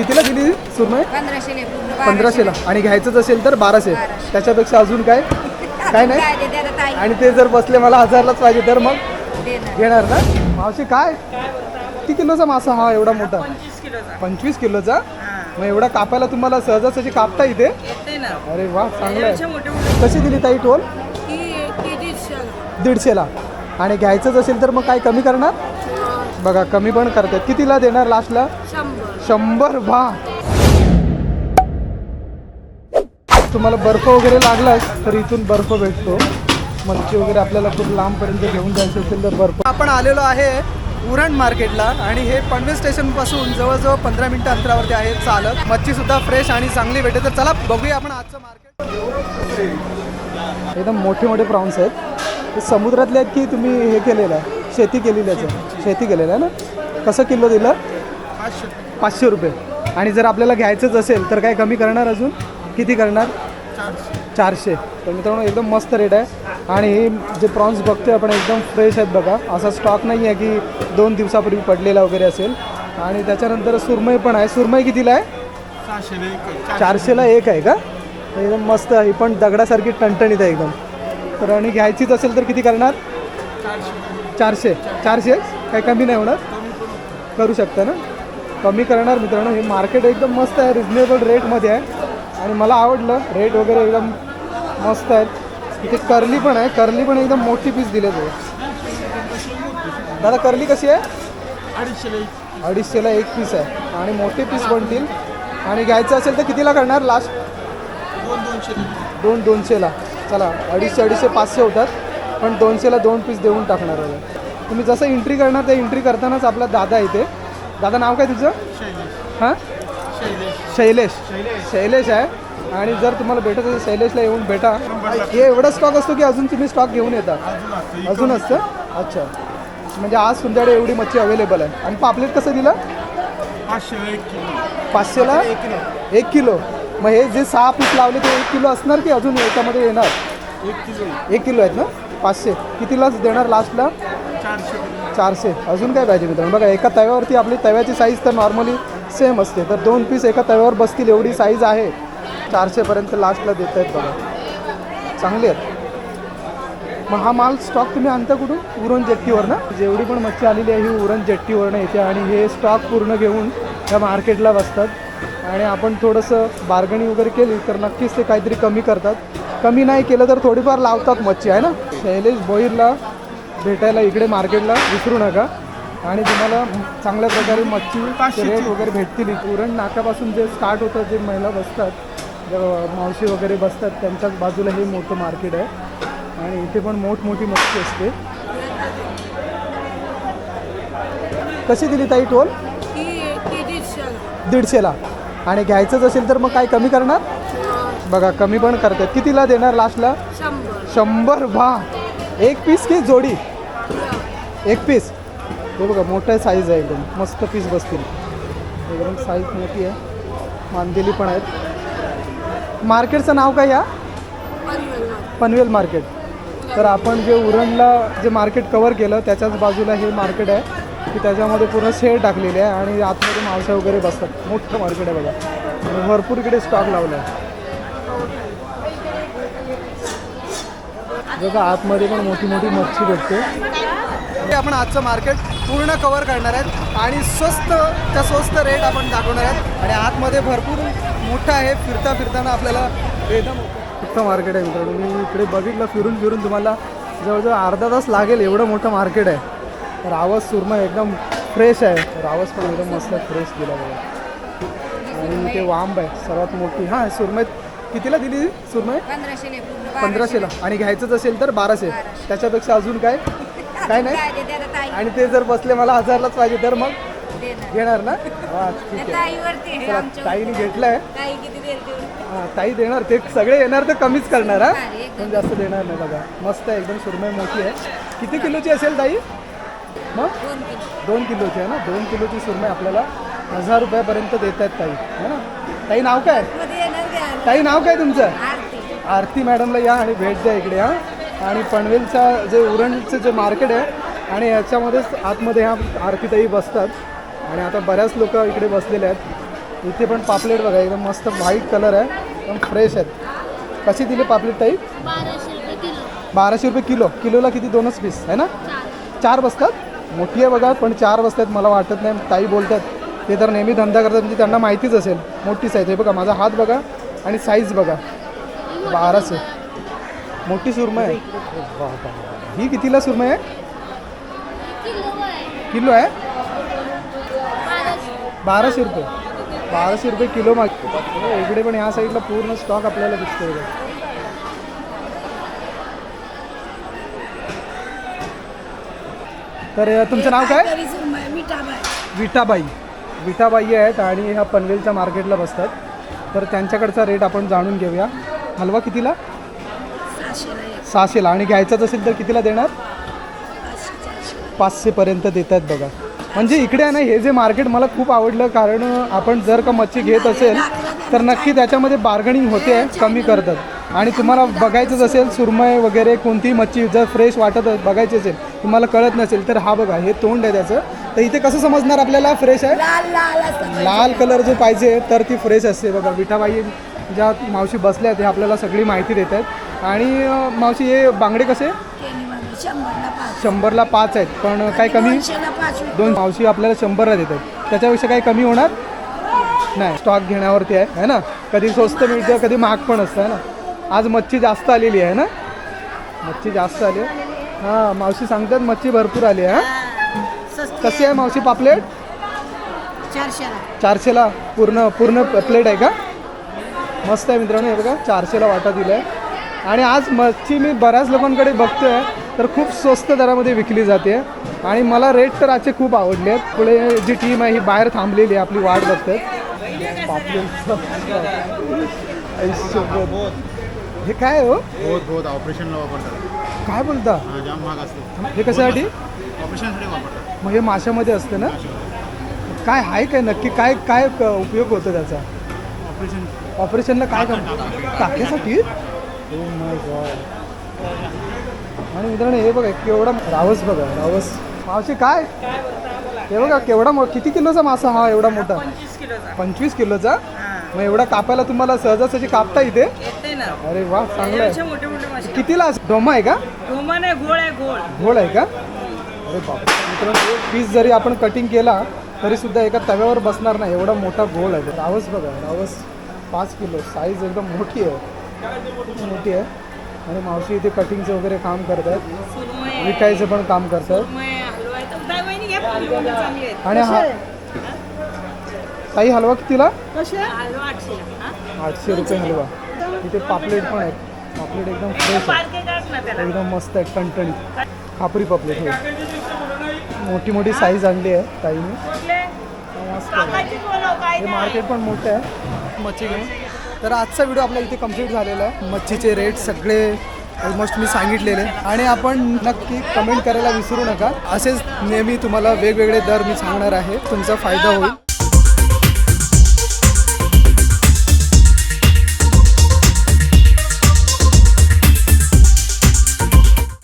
कितीला दिली सुरमई? पंधराशे पंधराशेला आणि घ्यायचंच असेल तर बाराशे. त्याच्यापेक्षा अजून काय? काय नाही? आणि ते जर बसले मला हजारलाच पाहिजे तर मग? देणार. घेणार ना? मावशी काय? किती किलोचा मासा हा एवढा मोठा? पंचवीस किलोचा. मग एवढा कापायला तुम्हाला सहजासहजी कापता इथे अरे वा चांगलं आहे. कशी दिली ताई टोल? दीडशेला आणि घ्यायचंच असेल तर मग काय कमी करणार? बघा कमी पण करतात. कितीला देणार लास्टला शंभर वा तुम्हाला बर्फ वगैरे लागलाच तर इथून बर्फ भेटतो. मच्छी वगैरे आपल्याला खूप लांबपर्यंत घेऊन जायचं असेल तर बर्फ. आपण आलेलो आहे उरण मार्केटला आणि हे पनवेल स्टेशनपासून जवळजवळ पंधरा मिनिटं अंतरावरती आहे चालत. मच्छीसुद्धा फ्रेश आणि चांगली भेटते. तर चला बघूया आपण आजचं मार्केट एकदम मोठे मोठे प्रॉन्स आहेत. ते समुद्रातले आहेत की तुम्ही हे केलेलं आहे? शेती केलेली आहे? शेती केलेलं आहे ना? कसं किलो दिलं? पाचशे रुपये. आणि जर आपल्याला घ्यायचंच असेल तर काय कमी करणार अजून? किती करणार? चारशे. तर मित्रांनो एकदम मस्त रेट आहे. आणि हे जे प्रॉन्स बघतोय आपण एकदम फ्रेश आहेत बघा. असा स्टॉक नाही आहे की दोन दिवसापूर्वी पडलेला वगैरे असेल. आणि त्याच्यानंतर सुरमई पण आहे. सुरमई कितीला आहे? चारशेला एक. आहे का? एकदम मस्त ही पण दगडासारखी टणटणीत आहे एकदम. तर आणि घ्यायचीच असेल तर किती करणार? चारशे. चारशे. काही कमी नाही होणार. करू शकता ना? कमी करणार मित्रांनो. हे मार्केट एकदम मस्त आहे रिजनेबल रेटमध्ये आहे. आणि मला आवडलं रेट वगैरे एकदम मस्त आहेत इथे कर्ली पण आहे कर्ली पण एकदम मोठी पीस दिले ते दादा करली कशी आहे? अडीचशेला एक पीस आहे. आणि मोठे पीस बनतील. आणि घ्यायचं असेल तर कितीला करणार? लास्ट दोन दोनशे दोन दोनशेला. चला अडीचशे अडीचशे पाचशे होतात. पण दोनशेला दोन पीस देऊन टाकणार आहे. तुम्ही जसं एंट्री करणार ते एंट्री करतानाच आपला दादा येते दादा नाव काय तुझं? हां? शैलेश. शैलेश. आहे. आणि जर तुम्हाला भेटत असेल शैलेशला येऊन भेटा. हे एवढा स्टॉक असतो की अजून तुम्ही स्टॉक घेऊन येता. अजून असतं अच्छा. म्हणजे आज तुमच्याकडे एवढी मच्छी अवेलेबल आहे. आणि पापलेट कसं दिलं? पाचशेला? एक किलो. मग हे जे सहा पीस लावले ते एक किलो असणार की अजून याच्यामध्ये येणार? एक किलो. आहेत ना? पाचशे. कितीलाच देणार लास्टला चारशे. चारशे. अजून काय पाहिजे मित्रांनो? बघा एका तव्यावरती आपली तव्याची साईज तर नॉर्मली सेम असते. तर दोन पीस एका तव्यावर बसतील एवढी साईज आहे. चारशेपर्यंत लास्टला देत आहेत बघा. चांगले आहेत. मग हा माल स्टॉक तुम्ही आणता कुठून? उरण जेट्टीवर ना? जेवढी पण मच्छी आलेली आहे ही उरण जेट्टीवरनं येते आणि हे स्टॉक पूर्ण घेऊन या मार्केटला बसतात. आणि आपण थोडंसं बार्गणी वगैरे केली तर नक्कीच ते काहीतरी कमी करतात. कमी नाही केलं तर थोडीफार लावतात मच्छी आहे ना? शैलेश बोईरला भेटायला इकडे मार्केटला विसरू नका. आणि तुम्हाला चांगल्या प्रकारे मच्छी रेट वगैरे भेटतील. उरण नाक्यापासून जे स्टार्ट होतं जे महिला बसतात मावशी वगैरे बसतात त्यांच्याच बाजूला हे मोठं मार्केट आहे. आणि इथे पण मोठमोठी मच्छी असते. कशी दिली ताई टोल? दीडशेला. आणि घ्यायचंच असेल तर मग काय कमी करणार? बघा कमी पण करतात. कितीला देणार लास्टला शंभर. वा एक पीस की जोडी. एक पीस हे बघा मोठं साईज आहे एकदम. मस्त पीस बसतील. एकदम साईज मोठी आहे. मांदेली पण आहेत. मार्केटचं नाव काय या? पनवेल मार्केट. तर आपण जे उरणला जे मार्केट कवर केलं त्याच्याच बाजूला हे मार्केट आहे. की त्याच्यामध्ये पूर्ण शेड टाकलेले आहे आणि आतमध्ये मावसे वगैरे बसतात. मोठं मार्केट आहे बघा. आणि भरपूर इकडे स्टॉक लावला आहे. बघा आतमध्ये पण मोठी मोठी मच्छी भेटते. हे आपण आजचं मार्केट पूर्ण कवर करणार आहेत आणि स्वस्त त्या स्वस्त रेट आपण दाखवणार आहेत. आणि आतमध्ये भरपूर मोठं आहे फिरता फिरताना आपल्याला एकदम मोठं मार्केट आहे मित्रांनो. मी इकडे बघितलं फिरून फिरून तुम्हाला जवळजवळ अर्धा तास लागेल एवढं मोठं मार्केट आहे. रावस सुरमा एकदम फ्रेश आहे. रावस पण एकदम मस्त फ्रेश दिला बघा. आणि ते वांब आहे सर्वात मोठी. हां सुरमई कितीला दिली पूर्ण. पंधराशेला. आणि घ्यायचंच असेल तर बाराशे. त्याच्यापेक्षा अजून काय? काय नाही. आणि ते जर बसले मला हजारलाच पाहिजे तर मग घेणार ना? ठीक आहे. चला ताईने घेतलंय. ताई हा, देणार. ते सगळे येणार तर कमीच करणार हा. पण जास्त देणार नाही बघा. मस्त आहे एकदम सुरमई मोठी आहे. किती किलोची असेल ताई? मग? दोन किलो. दोन किलोची आहे ना? दोन किलोची सुरमई आपल्याला हजार रुपयापर्यंत देत आहेत ताई. है ना? ताई नाव काय? ताई नाव काय तुमचं? आरती मॅडमला या आणि भेट द्या इकडे हा? आणि पनवेलचा जे उरणचं जे मार्केट आहे आणि याच्यामध्येच आतमध्ये ह्या आरतीताई बसतात. आणि आता बऱ्याच लोक इकडे बसलेले आहेत. इथे पण पापलेट बघा एकदम मस्त व्हाईट कलर आहे एकदम फ्रेश आहेत. कशी दिली पापलेट ताई? बाराशे रुपये किलो. किलोला किती? दोनच पीस आहे ना? चार. चार बसतात? मोठी आहे बघा पण चार बसतात मला वाटत नाही. ताई बोलतात ते तर नेहमी धंदा करतात म्हणजे त्यांना माहितीच असेल. मोठी साईज आहे. बघा माझा हात बघा आणि साईज बघा. बाराशे. मोठी सुरमई आहे. ही कितीला सुरमई आहे? किलो आहे. बाराशे रुपये. बाराशे रुपये किलो माग इकडे पण ह्या साईडला पूर्ण स्टॉक आपल्याला दिसतो बघा. तर अ, तुमचं नाव काय? विटाबाई विटाबाई आहेत आणि ह्या पनवेलच्या मार्केटला बसतात. तर त्यांच्याकडचा रेट आपण जाणून घेऊया. हलवा कितीला? सहाशेला. आणि घ्यायचाच असेल तर कितीला देणार? पाचशेपर्यंत देत आहेत बघा. म्हणजे इकडे आहे ना हे जे मार्केट मला खूप आवडलं कारण आपण जर का मच्छी घेत असेल तर नक्की त्याच्यामध्ये बार्गनिंग होते कमी करतात. आणि तुम्हाला बघायचंच असेल सुरमई वगैरे कोणतीही मच्छी जर फ्रेश वाटत बघायची असेल तुम्हाला कळत नसेल तर हा बघा हे तोंड आहे त्याचं. तर इथे कसं समजणार आपल्याला? फ्रेश आहे? लाल कलर जो पाहिजे तर ती फ्रेश असते बघा. विठाबाई ज्या मावशी बसल्या आहेत हे आपल्याला सगळी माहिती देत आहेत. आणि मावशी हे बांगडे कसे? शंभरला पाच. आहेत पण काय कमी दोन मावशी आपल्याला शंभरला देतात त्याच्यापेक्षा काही कमी होणार? नाही स्टॉक घेण्यावरती आहे है ना? कधी स्वस्त मिळतं कधी महाग पण असतं है ना? आज मच्छी जास्त आलेली आहे ना? मच्छी जास्त आली आहे. हां मावशी सांगतात मच्छी भरपूर आली आहे हा? कशी आहे मावशी पापलेट? चारशेला. चारशेला पूर्ण पूर्ण प्लेट आहे का? मस्त आहे मित्रांनो हे बघा चारशेला वाटा दिला आहे आणि आज मच्छी मी बऱ्याच लोकांकडे बघतोय तर खूप स्वस्त दरामध्ये विकली जाते. आणि मला रेट तर आजचे खूप आवडले आहेत. पुढे जी टीम आहे ही बाहेर थांबलेली आहे आपली वाट बघते हे काय हो? वापरतात. काय बोलता? हा, कशासाठी? ऑपरेशनसाठी मग हे माशामध्ये असतं ना? काय आहे काय नक्की? काय काय उपयोग होतो त्याचा? ऑपरेशन. ऑपरेशनला काय टाकण्यासाठी. आणि मित्रांनो हे बघा केवढा रावस बघा रावस. मावशी काय? हे बघा केवढा किती किलोचा मासा हा एवढा मोठा? पंचवीस किलोचा. मग एवढा कापायला तुम्हाला सहजासहजी कापता इथे? येते अरे वा चांगलं आहे. कितीला डोमा आहे का? डोमा नाही गोळ आहे गोळ. घोळ आहे का? अरे बाप मित्रांनो पीस जरी आपण कटिंग केला तरी सुद्धा एका तव्यावर बसणार नाही. एवढा मोठा घोळ आहे. रावस बघा रावस. पाच किलो. साईज एकदम मोठी आहे. मोठी आहे. आणि मावशी इथे कटिंगचं वगैरे काम करतात. विकायचं पण काम करतात. आणि हा ताई हलवा कितीला? हा? आठशे रुपये हलवा. इथे पापलेट पण आहेत. पापलेट एकदम फ्रेश आहे. एकदम मस्त आहे टणटणीत. खापरी पापलेट हे. मोठी मोठी साईज आणली आहे ताईने. मस्त आहे. हे नाही. मार्केट पण मोठं आहे. मच्छी घेऊन. तर आजचा व्हिडिओ आपला इथे कंप्लीट झालेला आहे. मच्छीचे रेट सगळे ऑलमोस्ट मी सांगितलेले. आणि आपण नक्की कमेंट करायला विसरू नका. असेच नेहमी तुम्हाला वेगवेगळे दर मी सांगणार आहे. तुमचा फायदा होईल.